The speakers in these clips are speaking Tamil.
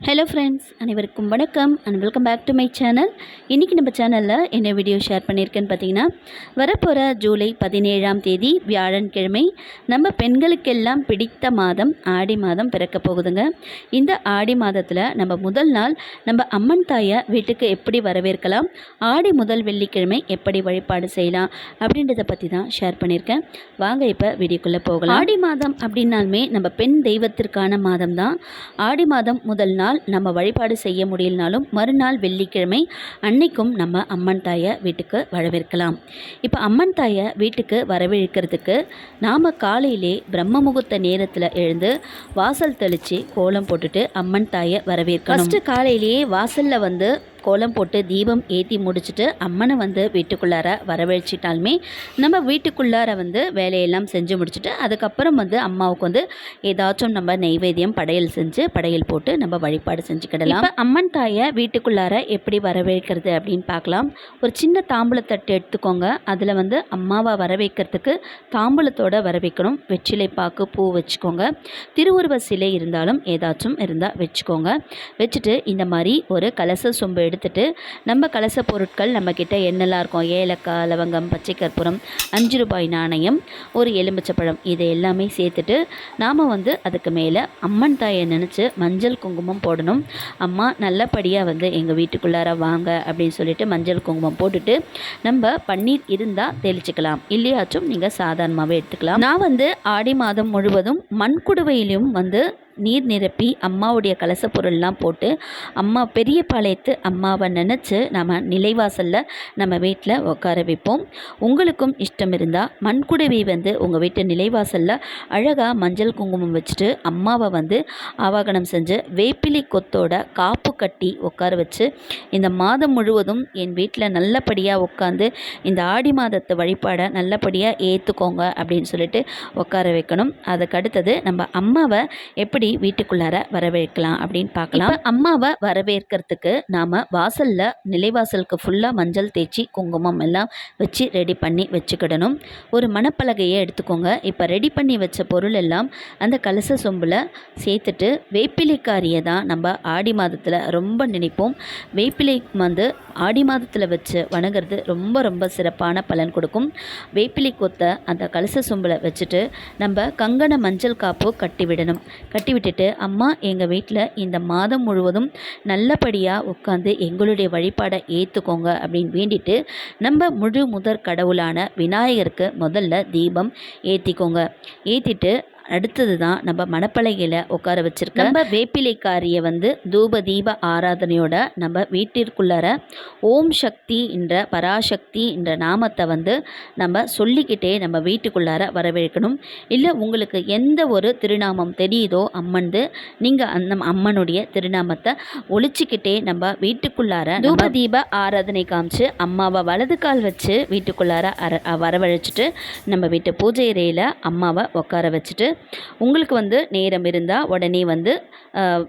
ஹலோ ஃப்ரெண்ட்ஸ் அனைவருக்கும் வணக்கம் and welcome back to my channel இன்றைக்கி நம்ம சேனலில் என்ன வீடியோ ஷேர் பண்ணியிருக்கேன்னு பார்த்தீங்கன்னா வரப்போகிற ஜூலை பதினேழாம் தேதி வியாழன்கிழமை நம்ம பெண்களுக்கெல்லாம் பிடித்த மாதம் ஆடி மாதம் பிறக்க போகுதுங்க. இந்த ஆடி மாதத்தில் நம்ம முதல் நாள் நம்ம அம்மன் தாயை வீட்டுக்கு எப்படி வரவேற்கலாம் ஆடி முதல் வெள்ளிக்கிழமை எப்படி வழிபாடு செய்யலாம் அப்படின்றத பற்றி தான் ஷேர் பண்ணியிருக்கேன் வாங்க இப்போ வீடியோக்குள்ளே போகலாம். ஆடி மாதம் அப்படின்னாலுமே நம்ம பெண் தெய்வத்திற்கான மாதம் தான். ஆடி மாதம் முதல் நாள் நம்ம வழிபாடு செய்ய முடியலனாலும் மறுநாள் வெள்ளிக்கிழமை அன்னைக்கும் நம்ம அம்மன் தாயை வீட்டுக்கு வரவேற்கலாம். இப்போ அம்மன் தாயை வீட்டுக்கு வரவேற்கிறதுக்கு நாம் காலையிலே பிரம்ம முகூர்த்த நேரத்தில் எழுந்து வாசல் தெளித்து கோலம் போட்டுட்டு அம்மன் தாயை வரவேற்கணும். ஃபஸ்ட்டு காலையிலேயே வாசலில் வந்து கோலம் போட்டு தீபம் ஏற்றி முடிச்சுட்டு அம்மனை வந்து வீட்டுக்குள்ளார வரவழைச்சிட்டாலுமே நம்ம வீட்டுக்குள்ளார வந்து வேலையெல்லாம் செஞ்சு முடிச்சுட்டு அதுக்கப்புறம் வந்து அம்மாவுக்கு வந்து ஏதாச்சும் நம்ம நெய்வேத்தியம் படையல் செஞ்சு படையல் போட்டு நம்ம வழிபாடு செஞ்சுக்கிடலாம். இப்போ அம்மன் தாயை வீட்டுக்குள்ளார எப்படி வரவேற்கிறது அப்படின்னு பார்க்கலாம். ஒரு சின்ன தாம்பூலத்தட்டு எடுத்துக்கோங்க. அதில் வந்து அம்மாவை வரவேற்கிறதுக்கு தாம்பூலத்தோடு வரவேற்கணும். வெற்றிலை பாக்கு பூ வச்சுக்கோங்க. திருவுருவ சிலை இருந்தாலும் ஏதாச்சும் இருந்தால் வச்சுக்கோங்க. வச்சுட்டு இந்த மாதிரி ஒரு கலச சொம்பு கொடுத்துட்டு நம்ம கலச பொருட்கள் நம்மக்கிட்ட என்னெல்லாம் இருக்கும்? ஏலக்காய் லவங்கம் பச்சை கற்பூரம் அஞ்சு ரூபாய் நாணயம் ஒரு எலுமிச்சப்பழம் இது எல்லாமே சேர்த்துட்டு நாம் வந்து அதுக்கு மேலே அம்மன் தாயை நினச்சி மஞ்சள் குங்குமம் போடணும். அம்மா நல்லபடியாக வந்து எங்கள் வீட்டுக்குள்ளார வாங்க அப்படின்னு சொல்லிட்டு மஞ்சள் குங்குமம் போட்டுட்டு நம்ம பன்னீர் இருந்தால் தெளிச்சுக்கலாம். இல்லையாச்சும் நீங்கள் சாதாரணமாகவே எடுத்துக்கலாம். நான் வந்து ஆடி மாதம் முழுவதும் மண்குடுவையிலும் வந்து நீர் நிரப்பி அம்மாவுடைய கலச பொருள்லாம் போட்டு அம்மா பெரிய பாளையத்து அம்மாவை நினச்சி நம்ம நிலைவாசலில் நம்ம வீட்டில் உட்கார வைப்போம். உங்களுக்கும் இஷ்டம் இருந்தால் மண்குடவி வந்து உங்கள் வீட்டு நிலைவாசலில் அழகாக மஞ்சள் குங்குமம் வச்சுட்டு அம்மாவை வந்து ஆவாகனம் செஞ்சு வேப்பிலை கொத்தோட காப்பு கட்டி உட்கார வச்சு இந்த மாதம் முழுவதும் என் வீட்டில் நல்லபடியாக உட்காந்து இந்த ஆடி மாதத்து வழிபாடை நல்லபடியாக ஏற்றுக்கோங்க அப்படின்னு சொல்லிட்டு உட்கார வைக்கணும். அதுக்கு அடுத்தது நம்ம அம்மாவை எப்படி எப்படி வீட்டுக்குள்ளார வரவேற்கலாம் அப்படின்னு பார்க்கலாம். அம்மாவை வரவேற்கிறதுக்கு நாம் வாசலில் நிலைவாசலுக்கு ஃபுல்லாக மஞ்சள் தேய்ச்சி குங்குமம் எல்லாம் வச்சு ரெடி பண்ணி வச்சுக்கிடணும். ஒரு மணப்பலகையை எடுத்துக்கோங்க. இப்போ ரெடி பண்ணி வச்ச பொருள் எல்லாம் அந்த கலச சொம்பில் சேர்த்துட்டு வேப்பிலைக்காரியை தான் நம்ம ஆடி மாதத்தில் ரொம்ப நினைப்போம். வேப்பிலை வந்து ஆடி மாதத்தில் வச்சு வணங்குறது ரொம்ப ரொம்ப சிறப்பான பலன் கொடுக்கும். வேப்பிலை கொத்தை அந்த கலச சொம்பில் வச்சுட்டு நம்ம கங்கண மஞ்சள் காப்பு கட்டி விடணும். கட்டி விட்டுட்டு அம்மா எங்கள் வீட்டில் இந்த மாதம் முழுவதும் நல்லபடியாக உட்காந்து எங்களுடைய வழிபாடை ஏற்றுக்கோங்க அப்படின்னு வேண்டிட்டு நம்ம முழு முதற் கடவுளான விநாயகருக்கு முதல்ல தீபம் ஏற்றிக்கோங்க ஏற்றிட்டு அடுத்தது தான் நம்ம மணப்பலகையில் உட்கார வச்சுருக்க நம்ம வேப்பிலைக்காரியை வந்து தூப தீப ஆராதனையோட நம்ம வீட்டிற்குள்ளார ஓம் சக்தி என்ற பராசக்தி என்ற நாமத்தை வந்து நம்ம சொல்லிக்கிட்டே நம்ம வீட்டுக்குள்ளார வரவேற்கணும். இல்லை உங்களுக்கு எந்த ஒரு திருநாமம் தெரியுதோ அம்மன்து நீங்கள் அந்த அம்மனுடைய திருநாமத்தை ஒழிச்சிக்கிட்டே நம்ம வீட்டுக்குள்ளார தூப தீப ஆராதனை காமிச்சு அம்மாவை வலது கால் வச்சு வீட்டுக்குள்ளார அர வரவழைச்சிட்டு நம்ம வீட்டு பூஜை அறையில் அம்மாவை உட்கார வச்சுட்டு உங்களுக்கு வந்து நேரம் இருந்தால் உடனே வந்து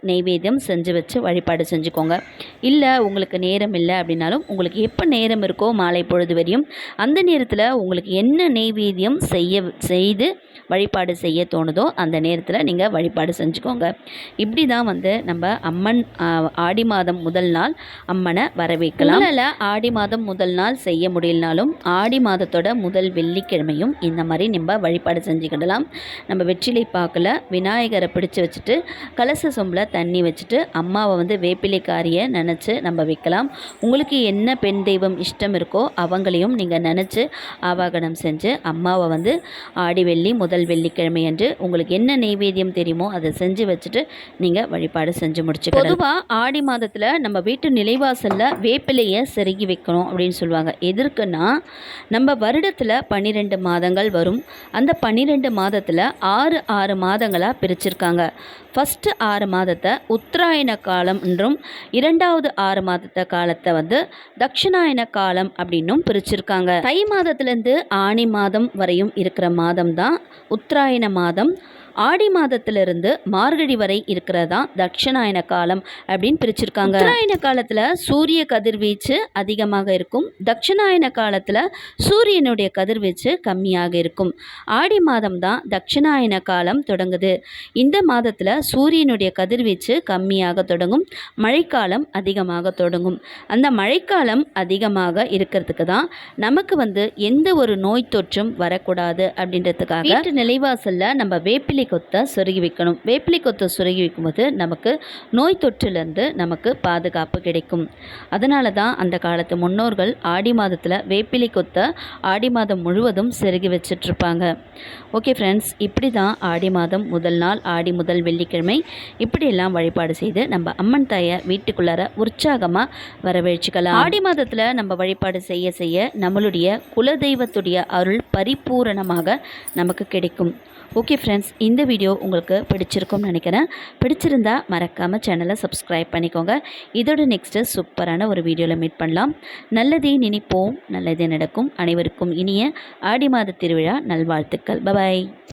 நெய்வேத்தியம் செஞ்சு வச்சு வழிபாடு செஞ்சுக்கோங்க. இல்லை உங்களுக்கு நேரம் இல்லை அப்படின்னாலும் உங்களுக்கு எப்போ நேரம் இருக்கோ மாலை பொழுது வரையும் அந்த நேரத்தில் உங்களுக்கு என்ன நெய்வேத்தியம் செய்ய செய்து வழிபாடு செய்ய தோணுதோ அந்த நேரத்தில் நீங்கள் வழிபாடு செஞ்சுக்கோங்க. இப்படி தான் வந்து நம்ம அம்மன் ஆடி மாதம் முதல் நாள் அம்மனை வரவேற்கலாம். அதில் ஆடி மாதம் முதல் நாள் செய்ய முடியலனாலும் ஆடி மாதத்தோட முதல் வெள்ளிக்கிழமையும் இந்த மாதிரி நம்ம வழிபாடு செஞ்சுக்கிடலாம். நம்ம வெற்றிலை பாக்கில் விநாயகரை பிடிச்சி வச்சுட்டு கலச சொம்பில் தண்ணி வச்சுட்டு அம்மாவை வந்து வேப்பிலைக்காரியை நினச்சி நம்ம வைக்கலாம். உங்களுக்கு என்ன பெண் தெய்வம் இஷ்டம் இருக்கோ அவங்களையும் நீங்கள் நினச்சி ஆவாகனம் செஞ்சு அம்மாவை வந்து ஆடி வெள்ளி முதல் வெள்ளிக்கிழமை அன்று உங்களுக்கு என்ன நெய்வேத்தியம் தெரியுமோ அதை செஞ்சு வச்சுட்டு நீங்கள் வழிபாடு செஞ்சு முடிச்சு பொதுவாக ஆடி மாதத்தில் நம்ம வீட்டு நிலைவாசலில் வேப்பிலையை செருகி வைக்கணும் அப்படின்னு சொல்லுவாங்க. எதற்குன்னா நம்ம வருடத்தில் பன்னிரெண்டு மாதங்கள் வரும். அந்த பன்னிரெண்டு மாதத்தில் ஆறு ஆறு ஆறு மாதங்களாக பிரிச்சிருக்காங்க. ஃபஸ்ட்டு ஆறு மாதத்தை உத்தராயண காலம் என்றும் இரண்டாவது ஆறு மாதத்தை காலத்தை வந்து தட்சிணாயன காலம் அப்படின்னும் பிரிச்சிருக்காங்க. தை மாதத்துலேருந்து ஆணி மாதம் வரையும் இருக்கிற மாதம் தான் உத்தராயண மாதம். ஆடி மாதத்திலிருந்து மார்கழி வரை இருக்கிறதா? தட்சிணாயன காலம் அப்படின்னு பிரிச்சிருக்காங்க. உத்தராயண காலத்தில் சூரிய கதிர்வீச்சு அதிகமாக இருக்கும். தட்சிணாயன காலத்தில் சூரியனுடைய கதிர்வீச்சு கம்மியாக இருக்கும். ஆடி மாதம் தான் தட்சிணாயன காலம் தொடங்குது. இந்த மாதத்தில் சூரியனுடைய கதிர்வீச்சு கம்மியாக தொடங்கும். மழைக்காலம் அதிகமாக தொடங்கும். அந்த மழைக்காலம் அதிகமாக இருக்கிறதுக்கு தான் நமக்கு வந்து எந்த ஒரு நோய் தொற்றும் வரக்கூடாது அப்படின்றதுக்காக வீட்டு நிலைவாசலில் நம்ம வேப்பிலை கொத்தை சொருகி வைக்கணும். வேப்பிலை கொத்தை சொருகி வைக்கும்போது நமக்கு நோய் தொற்றிலிருந்து நமக்கு பாதுகாப்பு கிடைக்கும். அதனால தான் அந்த காலத்து முன்னோர்கள் ஆடி மாதத்தில் வேப்பிலை கொத்தை ஆடி மாதம் முழுவதும் செருகி வச்சிட்ருப்பாங்க. ஓகே ஃப்ரெண்ட்ஸ் இப்படி தான் ஆடி மாதம் முதல் நாள் ஆடி முதல் வெள்ளிக்கிழமை இப்படியெல்லாம் வழிபாடு செய்து நம்ம அம்மன் தாயை வீட்டுக்குள்ளார உற்சாகமாக வரவேற்றுக்கலாம் ஆடி மாதத்தில் நம்ம வழிபாடு செய்ய செய்ய நம்மளுடைய குலதெய்வத்துடைய அருள் பரிபூரணமாக நமக்கு கிடைக்கும். ஓகே ஃப்ரெண்ட்ஸ் இந்த வீடியோ உங்களுக்கு பிடிச்சிருக்கும்னு நினைக்கிறேன். பிடிச்சிருந்தா மறக்காமல் சேனலை சப்ஸ்கிரைப் பண்ணிக்கோங்க. இதோட நெக்ஸ்ட்டு சூப்பரான ஒரு வீடியோவில் மீட் பண்ணலாம். நல்லதே நினைப்போம் நல்லதே நடக்கும். அனைவருக்கும் இனிய ஆடி மாத திருவிழா. நல்வாழ்த்துக்கள். பபாய்